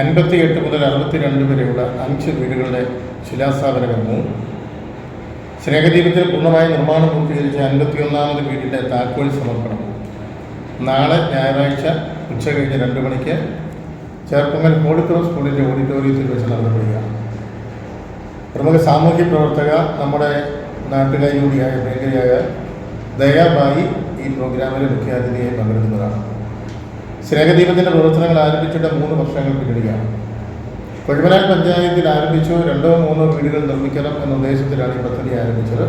അൻപത്തി എട്ട് മുതൽ അറുപത്തിരണ്ട് വരെയുള്ള അഞ്ച് വീടുകളുടെ ശിലാസ്ഥാപന കർമ്മവും സ്നേഹദീപത്തിൽ പൂർണമായ നിർമ്മാണം പൂർത്തീകരിച്ച അൻപത്തിയൊന്നാമത് വീടിന്റെ താക്കോൽ സമർപ്പണം. നാളെ ഞായറാഴ്ച ഉച്ച കഴിഞ്ഞ് രണ്ട് മണിക്ക് ചേർപ്പങ്ങൽ മോളിക്കുറം സ്കൂളിന്റെ ഓഡിറ്റോറിയത്തിൽ വെച്ച് നടത്തപ്പെടുക പ്രമുഖ സാമൂഹ്യ പ്രവർത്തക നമ്മുടെ നാട്ടുകാരി കൂടിയായ മേഖലയായ ദയാബായി ഈ പ്രോഗ്രാമിലെ മുഖ്യാതിഥിയായി പങ്കെടുക്കുന്നതാണ്. സ്നേഹദീപത്തിന്റെ പ്രവർത്തനങ്ങൾ ആരംഭിച്ചിട്ട് മൂന്ന് വർഷങ്ങൾ പിന്നിടുകയാണ്. കൊഴുമനാൽ പഞ്ചായത്തിൽ ആരംഭിച്ചു രണ്ടോ മൂന്നോ വീടുകൾ നിർമ്മിക്കണം എന്ന ഉദ്ദേശത്തിലാണ് ഈ പദ്ധതി ആരംഭിച്ചത്.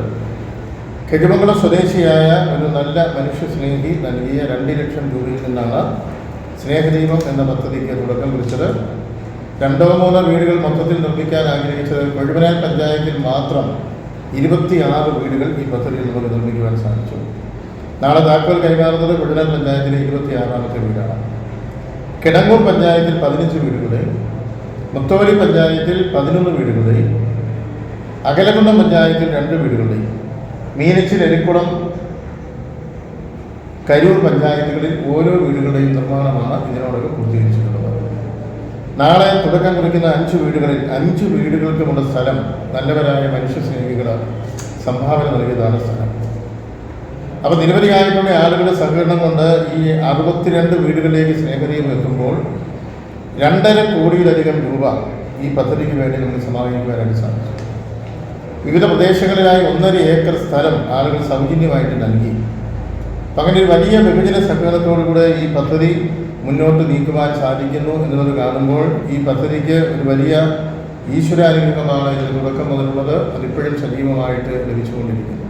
കെടുമംഗളം സ്വദേശിയായ ഒരു നല്ല മനുഷ്യ സ്നേഹി നൽകിയ രണ്ട് ലക്ഷം രൂപയിൽ നിന്നാണ് സ്നേഹദീപം എന്ന പദ്ധതിക്ക് തുടക്കം കുറിച്ചത്. രണ്ടോ മൂന്നോ വീടുകൾ മൊത്തത്തിൽ നിർമ്മിക്കാൻ ആഗ്രഹിച്ചത് കൊഴുമനാൽ പഞ്ചായത്തിൽ മാത്രം ഇരുപത്തിയാറ് വീടുകൾ ഈ പദ്ധതിയിൽ നമുക്ക് നിർമ്മിക്കുവാൻ സാധിച്ചു. നാളെ താക്കോൽ കൈമാറുന്നത് കൊഴുമനാൽ പഞ്ചായത്തിലെ ഇരുപത്തി ആറാമത്തെ വീടാണ് കിടങ്ങൂർ പഞ്ചായത്തിൽ പതിനഞ്ച് വീടുകളിൽ മുത്തോലി പഞ്ചായത്തിൽ പതിനൊന്ന് വീടുകളിൽ അകലകുന്നം പഞ്ചായത്തിൽ രണ്ട് വീടുകളിൽ മീനച്ചിൽ എരിക്കുളം കരൂർ പഞ്ചായത്തുകളിൽ ഓരോ വീടുകളുടെയും നിർമ്മാണമാണ് ഇതിനോടകം പൂർത്തീകരിച്ചിട്ടുള്ളത്. നാളെ തുടക്കം കുറിക്കുന്ന അഞ്ച് വീടുകളിൽ അഞ്ച് വീടുകൾക്കുമുള്ള സ്ഥലം നല്ലവരായ മനുഷ്യസ്നേഹികൾ സംഭാവന നൽകിയതാണ് സ്ഥലം. അപ്പോൾ നിരവധിയായിട്ടുള്ള ആളുകളുടെ സഹകരണം കൊണ്ട് ഈ അറുപത്തിരണ്ട് വീടുകളിലേക്ക് സ്നേഹദീപം എത്തുമ്പോൾ രണ്ടര കോടിയിലധികം രൂപ ഈ പദ്ധതിക്ക് വേണ്ടി നമുക്ക് സമാഹരിക്കുവാനായിട്ട് സാധിച്ചു. വിവിധ പ്രദേശങ്ങളിലായി ഒന്നര ഏക്കർ സ്ഥലം ആളുകൾ സൗജന്യമായിട്ട് നൽകി. അങ്ങനെ ഒരു വലിയ വിഭജന സഹകരണത്തോടുകൂടെ ഈ പദ്ധതി മുന്നോട്ട് നീക്കുവാൻ സാധിക്കുന്നു എന്നുള്ളത് കാണുമ്പോൾ ഈ പദ്ധതിക്ക് ഒരു വലിയ ഈശ്വരാനുഗ്രഹമാണ് ഇതിന് തുടക്കം മുതലുള്ളത്. അതിപ്പോഴും സജീവമായിട്ട് ലഭിച്ചുകൊണ്ടിരിക്കുന്നു.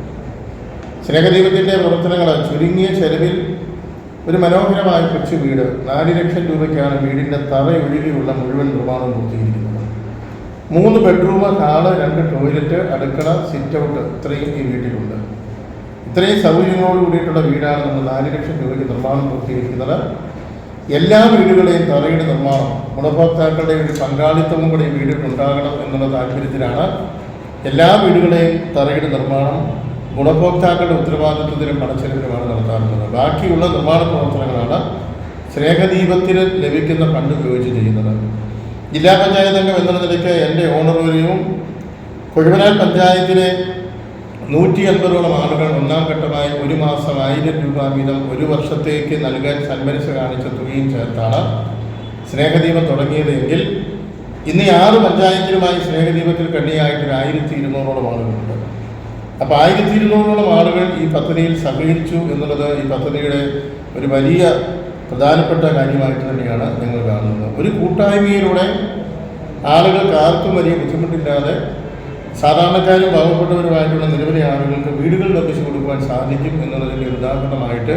സ്നേഹദീപത്തിന്റെ പ്രവർത്തനങ്ങൾ ചുരുങ്ങിയ ചെലവിൽ ഒരു മനോഹരമായ കൊച്ചു വീട്. നാല് ലക്ഷം രൂപയ്ക്കാണ് വീടിന്റെ തറയൊഴികെയുള്ള മുഴുവൻ നിർമ്മാണം പൂർത്തീകരിക്കുന്നത്. മൂന്ന് ബെഡ്റൂം ഹാൾ രണ്ട് ടോയ്ലറ്റ് അടുക്കള സിറ്റ് ഔട്ട് ഇത്രയും ഈ വീട്ടിലുണ്ട്. ഇത്രയും സൗകര്യങ്ങളോട് കൂടിയിട്ടുള്ള വീടാണ് നമ്മൾ നാല് ലക്ഷം രൂപയ്ക്ക് നിർമ്മാണം പൂർത്തീകരിക്കുന്നത്. എല്ലാ വീടുകളെയും തറയുടെ നിർമ്മാണം ഗുണഭോക്താക്കളുടെ ഒരു പങ്കാളിത്തവും കൂടെ ഈ വീടുകൾ ഉണ്ടാകണം എന്നുള്ള താല്പര്യത്തിലാണ് എല്ലാ വീടുകളെയും തറയുടെ നിർമ്മാണം ഗുണഭോക്താക്കളുടെ ഉത്തരവാദിത്വത്തിലും പണച്ചെലവിലുമാണ് നടത്താറുള്ളത്. ബാക്കിയുള്ള നിർമ്മാണ പ്രവർത്തനങ്ങളാണ് സ്നേഹദീപത്തിന് ലഭിക്കുന്ന ഫണ്ട് ഉപയോഗിച്ച് ചെയ്യുന്നത്. ജില്ലാ പഞ്ചായത്ത് അംഗം എന്നുള്ള നിലയ്ക്ക് എന്റെ ഓണറേറിയവും കൊഴുവനാൽ പഞ്ചായത്തിലെ നൂറ്റി അൻപതോളം ആളുകൾ ഒന്നാം ഘട്ടമായി ഒരു മാസം ആയിരം രൂപ വീതം ഒരു വർഷത്തേക്ക് നൽകാൻ സന്മനസ് കാണിച്ച തുകയും ചേർത്താണ് സ്നേഹദീപം തുടങ്ങിയതെങ്കിൽ ഇന്ന് ആറ് പഞ്ചായത്തിലുമായി സ്നേഹദീപത്തിൽ കണ്ണിയായിട്ട് ഒരു ആയിരത്തി ഇരുന്നൂറോളം ആളുകളുണ്ട്. അപ്പോൾ ആയിരത്തി ഇരുന്നൂറോളം ആളുകൾ ഈ പദ്ധതിയിൽ സഹകരിച്ചു എന്നുള്ളത് ഈ പദ്ധതിയുടെ ഒരു വലിയ പ്രധാനപ്പെട്ട കാര്യമായിട്ട് തന്നെയാണ് ഞങ്ങൾ കാണുന്നത്. ഒരു കൂട്ടായ്മയിലൂടെ ആളുകൾക്ക് ആർക്കും വലിയ ബുദ്ധിമുട്ടില്ലാതെ സാധാരണക്കാരും പാവപ്പെട്ടവരുമായിട്ടുള്ള നിരവധി ആളുകൾക്ക് വീടുകൾ നിർമ്മിച്ചു കൊടുക്കുവാൻ സാധിക്കും എന്നുള്ളതിന്റെ ഉദാഹരണമായിട്ട്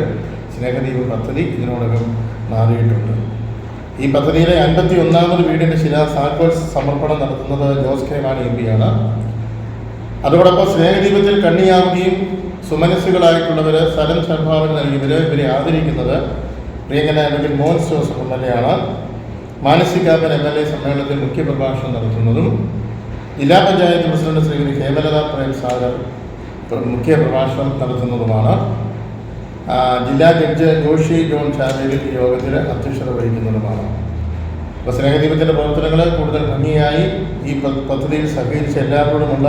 സ്നേഹദീപ പദ്ധതി ഇതിനോടകം മാറിയിട്ടുണ്ട്. ഈ പദ്ധതിയിലെ അൻപത്തി ഒന്നാമത് വീടിന്റെ ശിലാസാക്കോ സമർപ്പണം നടത്തുന്നത് ജോസ് കെ മാണി എം പിയാണ് അതോടൊപ്പം സ്നേഹദീപത്തിൽ കണ്ണിയാവുകയും സുമനസ്സുകളായിട്ടുള്ളവർ സ്ഥലം സംഭാവന നൽകിയവർ ഇവരെ ആദരിക്കുന്നത് പ്രിയങ്കന അല്ലെങ്കിൽ Mohan Joseph M L A ആണ്. മാനസികാപൻ എം എൽ എ സമ്മേളനത്തിൽ മുഖ്യ പ്രഭാഷണം നടത്തുന്നതും ജില്ലാ പഞ്ചായത്ത് പ്രസിഡന്റ് ശ്രീമതി ഹേമലത പ്രേം സാഗർ മുഖ്യ പ്രഭാഷണം നടത്തുന്നതുമാണ്. ജില്ലാ ജഡ്ജ് ജോഷി ജോൺ ചാവേലിൽ യോഗത്തിൽ അധ്യക്ഷത വഹിക്കുന്നതുമാണ്. അപ്പോൾ സ്നേഹദീപത്തിന്റെ പ്രവർത്തനങ്ങൾ കൂടുതൽ ഭംഗിയായി ഈ പദ്ധതിയിൽ സഹകരിച്ച എല്ലാവരോടുമുള്ള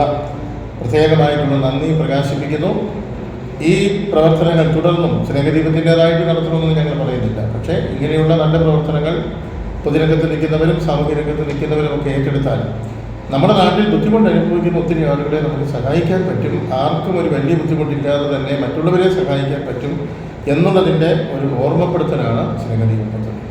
പ്രത്യേകമായിട്ടുള്ള നന്ദി പ്രകാശിപ്പിക്കുന്നു. ഈ പ്രവർത്തനങ്ങൾ തുടർന്നും സ്നേഹദീപത്തിന്റെതായിട്ട് നടത്തണമെന്ന് ഞങ്ങൾ പറയുന്നില്ല. പക്ഷേ ഇങ്ങനെയുള്ള നല്ല പ്രവർത്തനങ്ങൾ പൊതുരംഗത്ത് നിൽക്കുന്നവരും സാമൂഹ്യ രംഗത്ത് നിൽക്കുന്നവരും ഒക്കെ ഏറ്റെടുത്താൽ നമ്മുടെ നാട്ടിൽ ബുദ്ധിമുട്ട് അനുഭവിക്കുന്ന ഒത്തിരി ആളുകളെ നമുക്ക് സഹായിക്കാൻ പറ്റും. ആർക്കും ഒരു വലിയ ബുദ്ധിമുട്ടില്ലാതെ തന്നെ മറ്റുള്ളവരെ സഹായിക്കാൻ പറ്റും. എന്നുള്ളതിന്റെ ഒരു ഓർമ്മപ്പെടുത്തലാണ് സ്നേഹദീപം പദ്ധതി.